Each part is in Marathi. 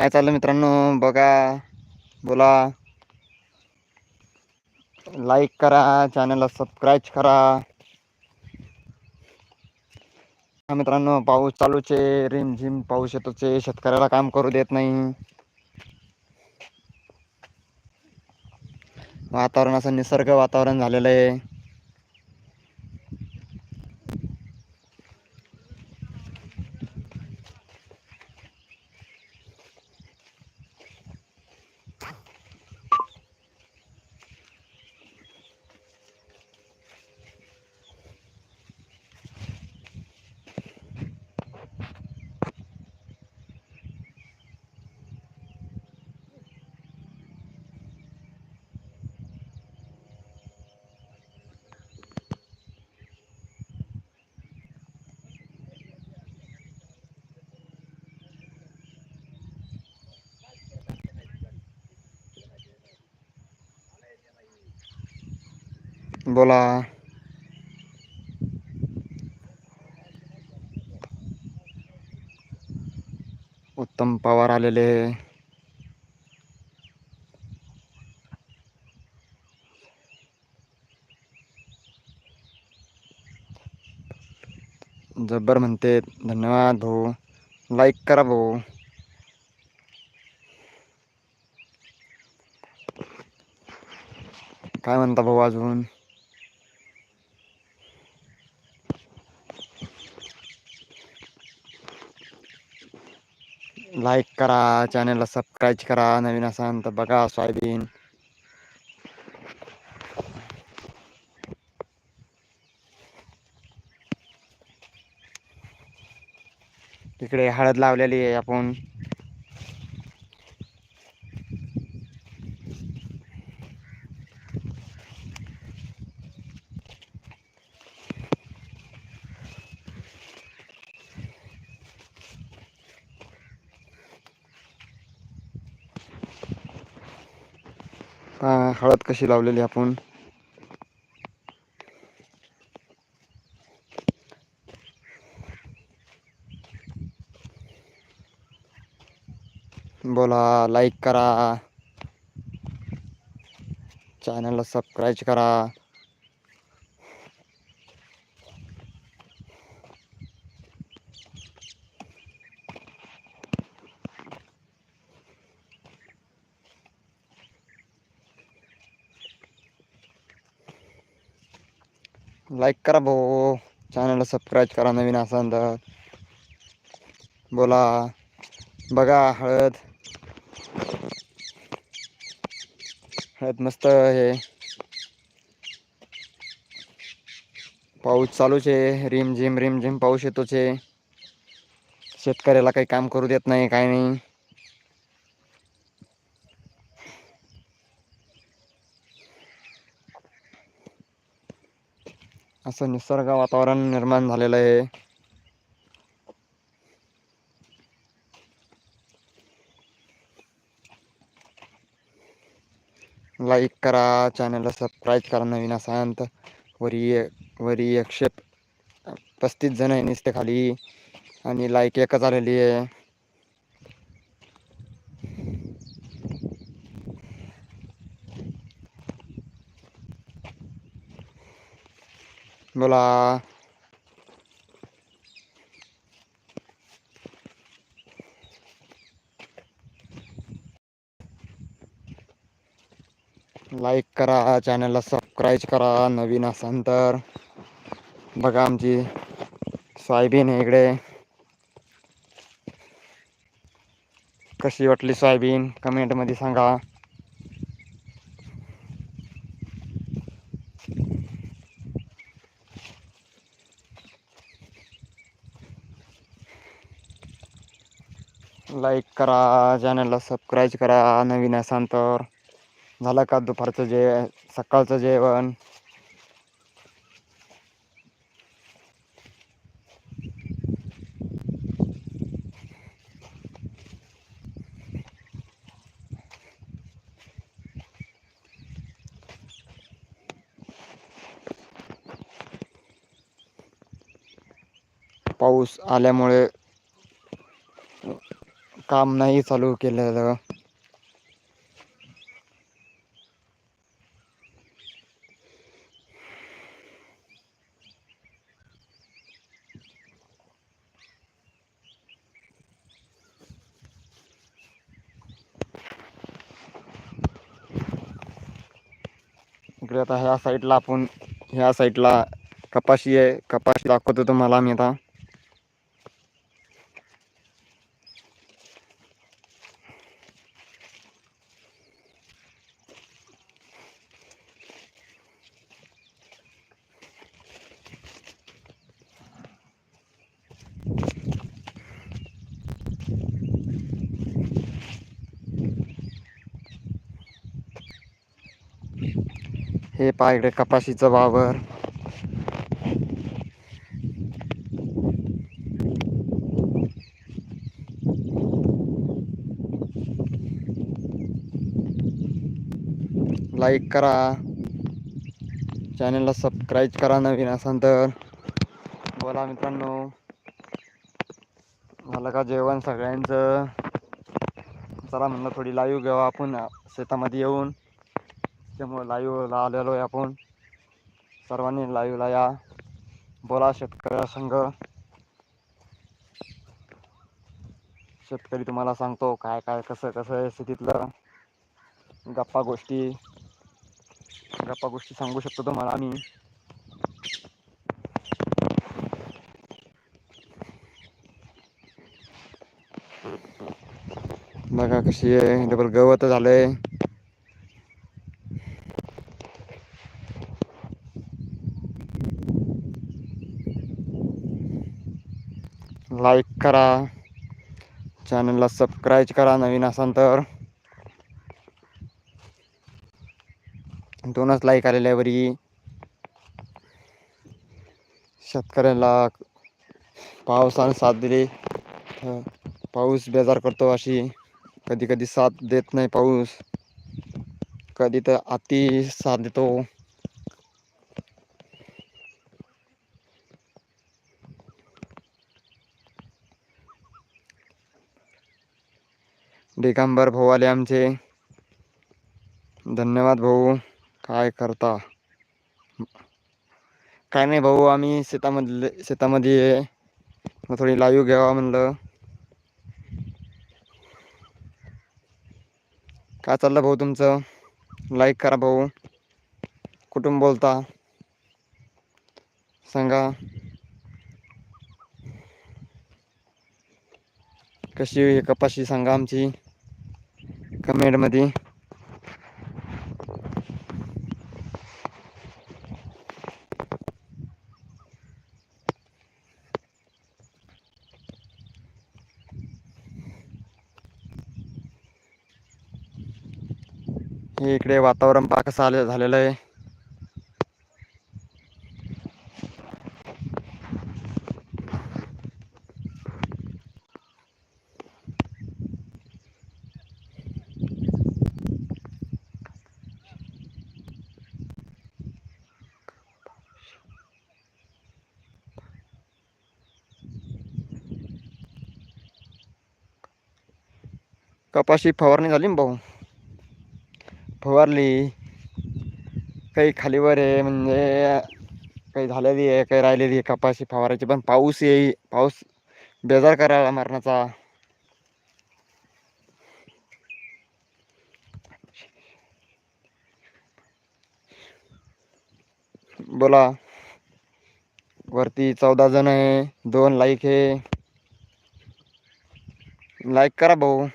काय चाललं मित्रांनो? बघा. बोला. लाईक करा. चॅनलला सबस्क्राईब करा. मित्रांनो पाऊस चालूच आहे पाऊस येतोच. आहे शेतकऱ्याला काम करू देत नाही. वातावरण असं निसर्ग वातावरण झालेलं आहे. बोला. उत्तम पवार आलेले. जब्बर म्हणते धन्यवाद भाऊ. लाईक करा भाऊ. काय म्हणता भाऊ अजून? लाईक करा चॅनलला सबस्क्राईब करा नवीन असाल तर बघा सोयाबीन. इकडे हळद लावलेली आहे आपण. हळद कशी लावलेली आपण? बोला लाईक करा. चॅनलला सबस्क्राईब करा. लाईक करा भाऊ. चॅनलला सबस्क्राईब करा नवीन असाल तर. बोला. बघा हळद. हळद मस्त हे पाऊस चालूच आहे. रिम झिम रिम झिम पाऊस येतोच आहे. शेतकऱ्याला काही काम करू देत नाही काही नाही. असं निसर्ग वातावरण निर्माण झालेलं आहे. लाईक करा चॅनलला सबस्क्राईब करा नवीन असांत वरी वरी एकशे पस्तीस जण आहे नुसते खाली. आणि लाईक एकच आलेली आहे. बोला लाईक करा चॅनलला सबस्क्राईब करा नवीन असाल तर. बघा आमची सोयाबीन आहे इकडे. कशी वाटली सोयाबीन? कमेंटमध्ये सांगा. लाईक करा चॅनलला सबस्क्राईब करा नवीन असाल तर. झालं का दुपारचं जे सकाळचं जेवण? पाऊस आल्यामुळे काम नाही चालू केलेलं. इकडे आता ह्या साईडला आपण ह्या साईडला कपाशी आहे. कपाशी दाखवतो तुम्हाला मी आता. हे पहा इकडे कपाशीचं वावर. लाईक करा. चॅनलला सबस्क्राईब करा नवीन असाल तर. बोला मित्रांनो. झालं का जेवण सगळ्यांचं? चला म्हणलं थोडी लाईव्ह घेऊ आपण शेतामध्ये येऊन. त्यामुळे लाईव्हला आलेलो आहे आपण. सर्वांनी लाईव्हला या. बोला शेतकऱ्या संघ. शेतकरी तुम्हाला सांगतो काय काय कसं कसं आहे स्थितीतलं गप्पा गोष्टी. गप्पा गोष्टी सांगू शकतो तुम्हाला आम्ही. बघा कशी आहे. डबल गवत झालंय. लाईक करा. चॅनलला सबस्क्राईब करा नवीन असाल तर. दोनच लाईक आलेल्या वरी. शेतकऱ्याला पावसाने साथ दिली. पाऊस बेजार करतो अशी. कधी कधी साथ देत नाही पाऊस. कधी तर अति साथ देतो. डिकांबर भाऊ आले आमचे. धन्यवाद भाऊ. काय करता? काय नाही भाऊ आम्ही शेतामधले शेतामध्ये आहे. मग थोडी लाईव्ह घ्यावा म्हणलं. काय चाललं भाऊ तुमचं? लाईक करा भाऊ. कुठून बोलता? सांगा. कशी हे कपाशी? सांगा आमची. कमेंटमध्ये. हे इकडे वातावरण पहा कसं झालेलं आहे. कपाशी फवारणी झाली ना भाऊ? फवारली. काही खालीवर आहे म्हणजे काही झालेली आहे काही राहिलेली आहे कपाशी फवारायची. पण पाऊस येई पाऊस बेजार करायला मरणाचा बोला. वरती चौदा जण आहे दोन लाईक आहे. लाईक करा भाऊ.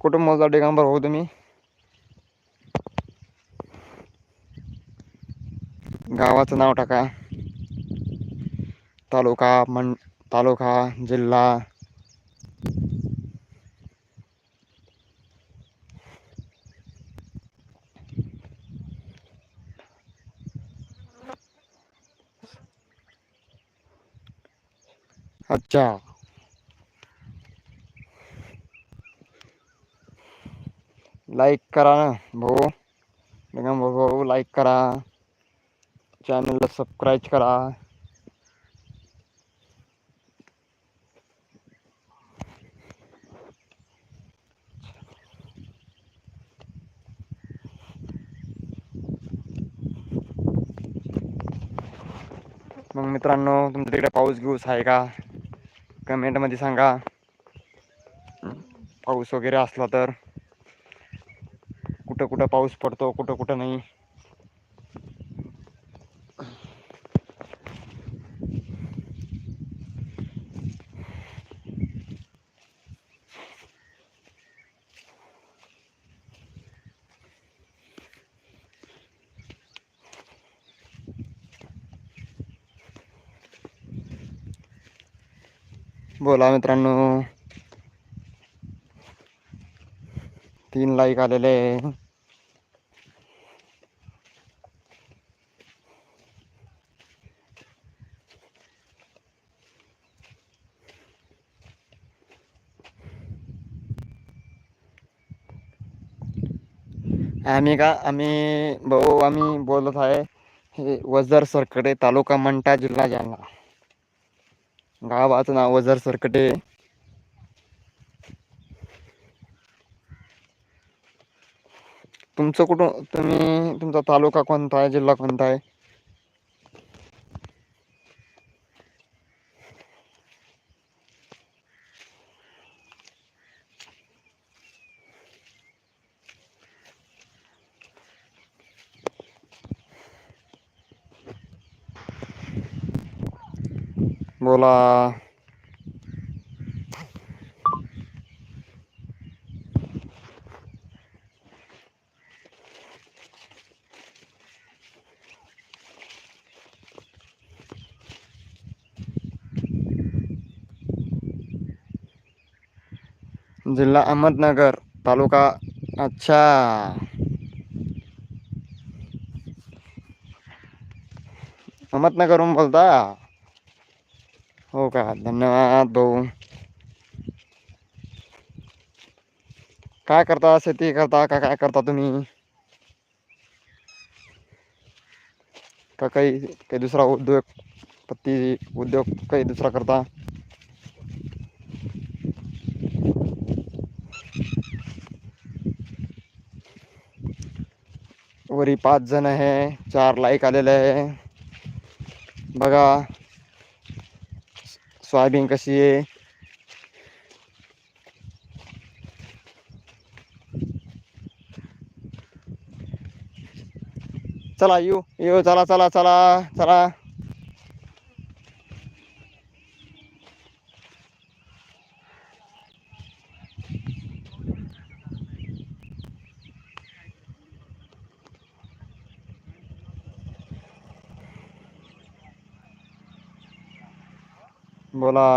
कुठून मोजा दिगंबर भाऊ तुम्ही. गावाचं नाव टाका. तालुका मन तालुका जिल्हा. अच्छा. लाईक करा ना भाऊ. निगम भाऊ लाईक करा. चॅनलला सबस्क्राईब करा. मग मित्रांनो तुमच्या तिकडे पाऊस गिऊस आहे का? कमेंटमध्ये सांगा. पाऊस वगैरे असला तर. कुठं कुठं पाऊस पडतो कुठं कुठं नाही. बोला मित्रांनो. तीन लाईक आलेले आम्ही का आम्ही भाऊ आम्ही बोलत आहे हे वजर सरकटे तालुका मंटा जिल्हा जालना. गावाचं नाव वजर सरकटे. तुमचं कुठं तुम्ही तुमचा तालुका कोणता आहे जिल्हा कोणता आहे? बोला. जिल्हा अहमदनगर तालुका अच्छा. अहमदनगरहून बोलता? हो का? धन्यवाद भाऊ. काय करता? शेती करता? का काय करता तुम्ही? का काही काही दुसरा उद्योग पत्ती उद्योग काही दुसरा करता? वरी पाच जण आहे चार लाईक आलेले आहे. बघा. सोयाबीन कशी आहे चला येऊ येऊ चला चला चला चला बोला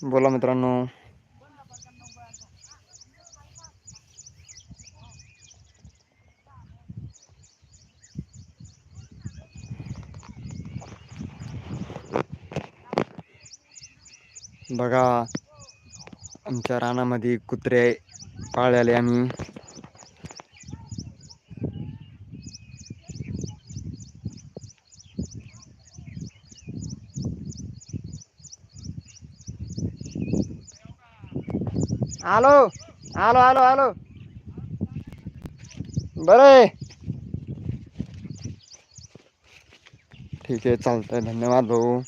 बोला मित्रांनो. बघा आमच्या रानामध्ये कुत्रे पाळलेले आम्ही. आलो आलो आलो आलो बरं ठीक आहे चालतंय. धन्यवाद भाऊ.